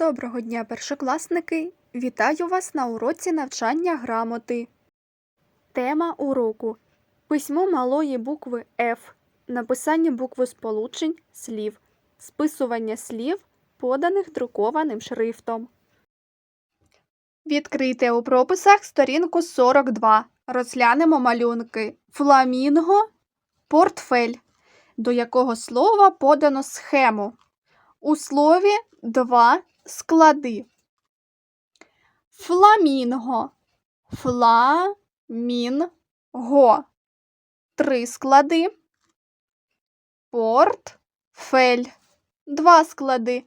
Доброго дня, першокласники! Вітаю вас на уроці навчання грамоти. Тема уроку Письмо малої букви F, написання буквосполучень слів, списування слів, поданих друкованим шрифтом. Відкрийте у прописах сторінку 42. Розглянемо малюнки Фламінго, портфель, до якого слова подано схему. У слові два склади. Фламінго. Фламінго. Три склади. Портфель. Два склади.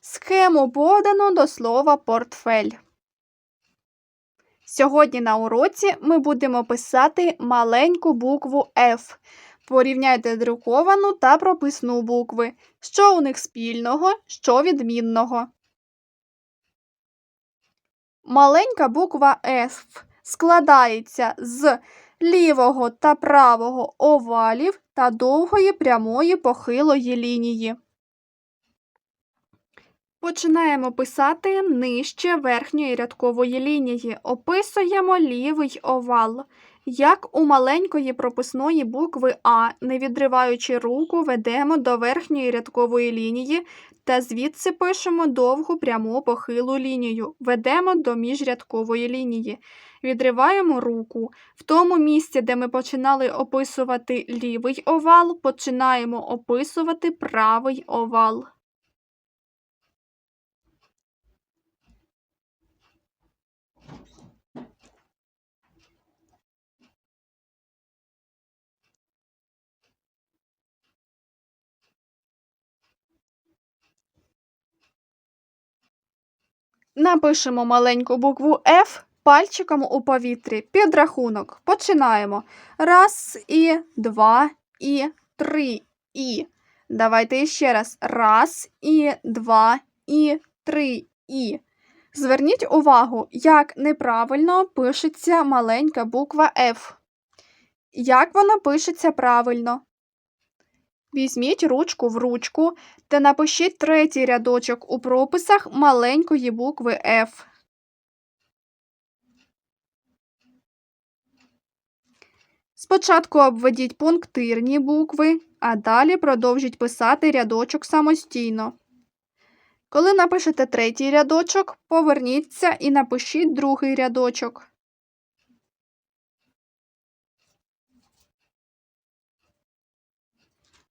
Схему подано до слова портфель. Сьогодні на уроці ми будемо писати маленьку букву F. Порівняйте друковану та прописну букви. Що у них спільного, що відмінного. Маленька буква F складається з лівого та правого овалів та довгої прямої похилої лінії. Починаємо писати нижче верхньої рядкової лінії. Описуємо лівий овал. Як у маленької прописної букви А, не відриваючи руку, ведемо до верхньої рядкової лінії та звідси пишемо довгу пряму похилу лінію, ведемо до міжрядкової лінії. Відриваємо руку. В тому місці, де ми починали описувати лівий овал, починаємо описувати правий овал. Напишемо маленьку букву F пальчиком у повітрі. Підрахунок. Починаємо. Раз, і, два, і, три, і. Давайте ще раз. Раз, і, два, і, три, і. Зверніть увагу, як неправильно пишеться маленька буква F. Як вона пишеться правильно? Візьміть ручку в ручку та напишіть третій рядочок у прописах маленької букви F. Спочатку обведіть пунктирні букви, а далі продовжіть писати рядочок самостійно. Коли напишете третій рядочок, поверніться і напишіть другий рядочок.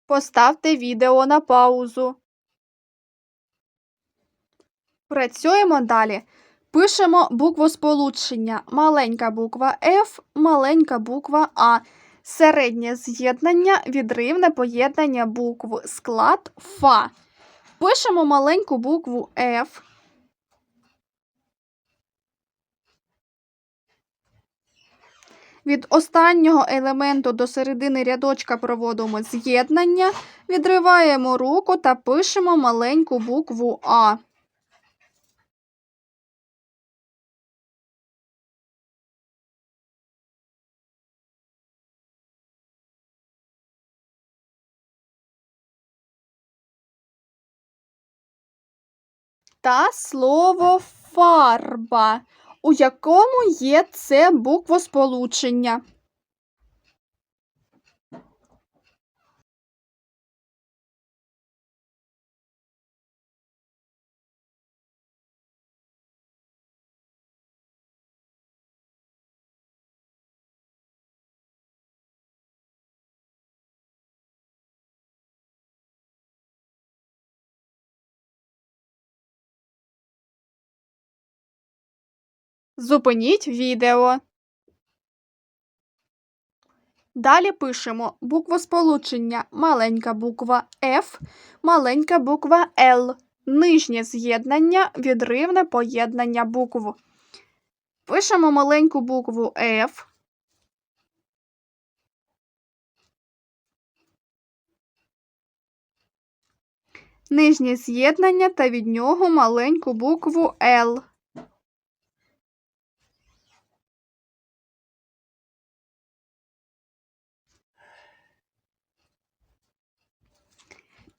Поставте відео на паузу. Працюємо далі. Пишемо букву сполучення. Маленька буква F, маленька буква А. Середнє з'єднання, відривне поєднання букв. Склад Фа. Пишемо маленьку букву F. Від останнього елементу до середини рядочка проводимо з'єднання, відриваємо руку та пишемо маленьку букву А. Та слово фарба. У якому є це буквосполучення? Зупиніть відео. Далі пишемо буквосполучення маленька буква F, маленька буква L, нижнє з'єднання, відривне поєднання букв. Пишемо маленьку букву F. Нижнє з'єднання та від нього маленьку букву L.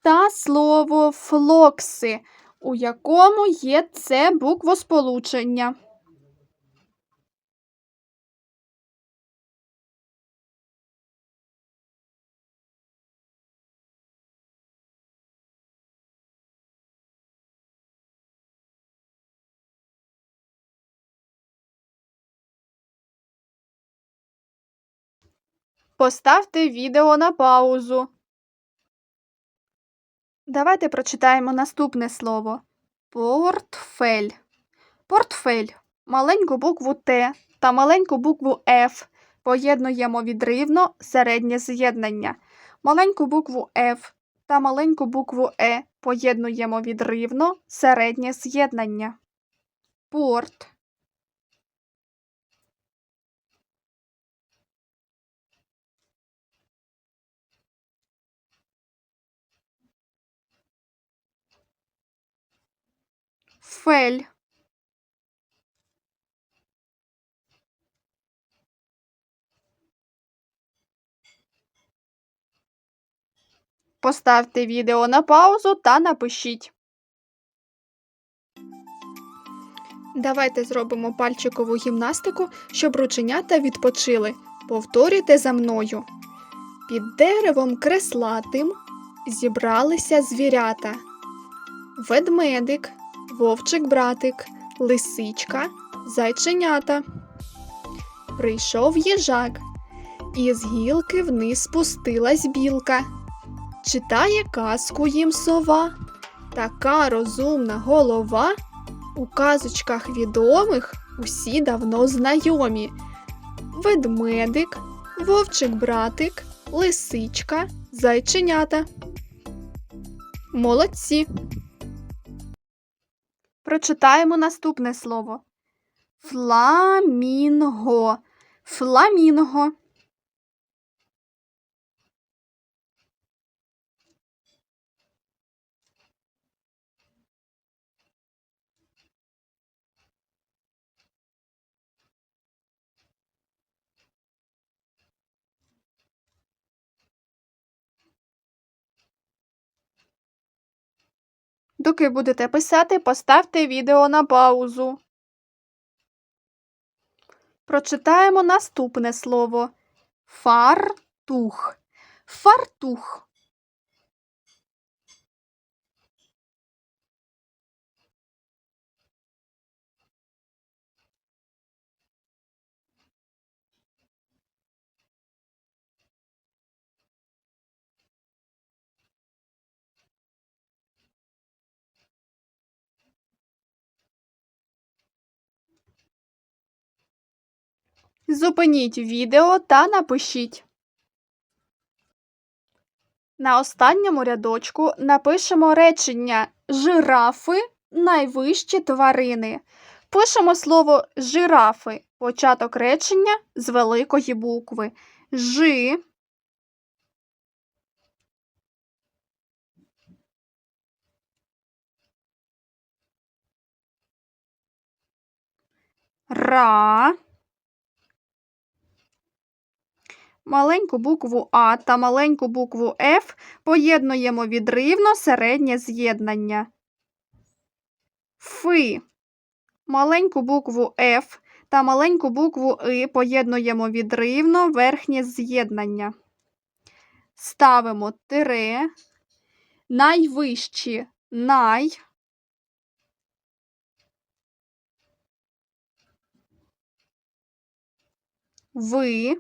та слово флокси. у якому є це буквосполучення. Поставте відео на паузу. Давайте прочитаємо наступне слово. Портфель. Портфель. Маленьку букву Т та маленьку букву Ф поєднуємо відривно середнє з'єднання. Маленьку букву Ф та маленьку букву Е поєднуємо відривно середнє з'єднання. Порт. Фель. Поставте відео на паузу та напишіть. Давайте зробимо пальчикову гімнастику, щоб рученята відпочили. Повторюйте за мною. Під деревом креслатим зібралися звірята. Ведмедик, вовчик-братик, лисичка, зайченята. Прийшов їжак, і з гілки вниз спустилась білка. Читає казку їм сова, така розумна голова. У казочках відомих усі давно знайомі. Ведмедик, вовчик-братик, лисичка, зайченята. Молодці. Прочитаємо наступне слово. Фламінго. Фламінго. Доки будете писати, поставте відео на паузу. Прочитаємо наступне слово. Фартух. Фартух. Зупиніть відео та напишіть. На останньому рядочку напишемо речення жирафи найвищі тварини. Пишемо слово жирафи. Початок речення з великої букви. Жи. Ра. Маленьку букву А та маленьку букву Ф поєднуємо відривно середнє з'єднання. Фи. Маленьку букву Ф та маленьку букву И поєднуємо відривно верхнє з'єднання. Ставимо тире. Найвищі най. Ви.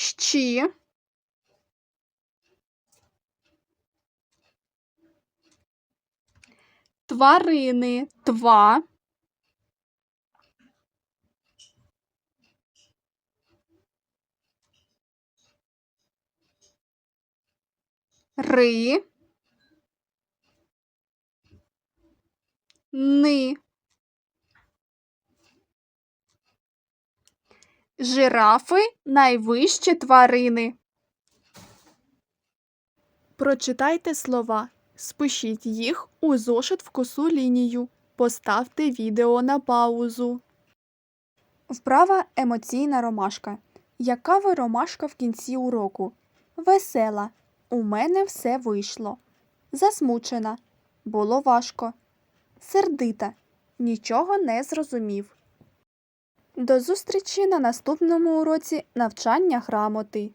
Щі, тварини. Тва, ри, ни. Жирафи найвищі тварини. Прочитайте слова. Спишіть їх у зошит в косу лінію. Поставте відео на паузу. Вправа емоційна ромашка. Яка ви ромашка в кінці уроку? Весела, У мене все вийшло. Засмучена. Було важко. Сердита. Нічого не зрозумів. До зустрічі на наступному уроці навчання грамоти.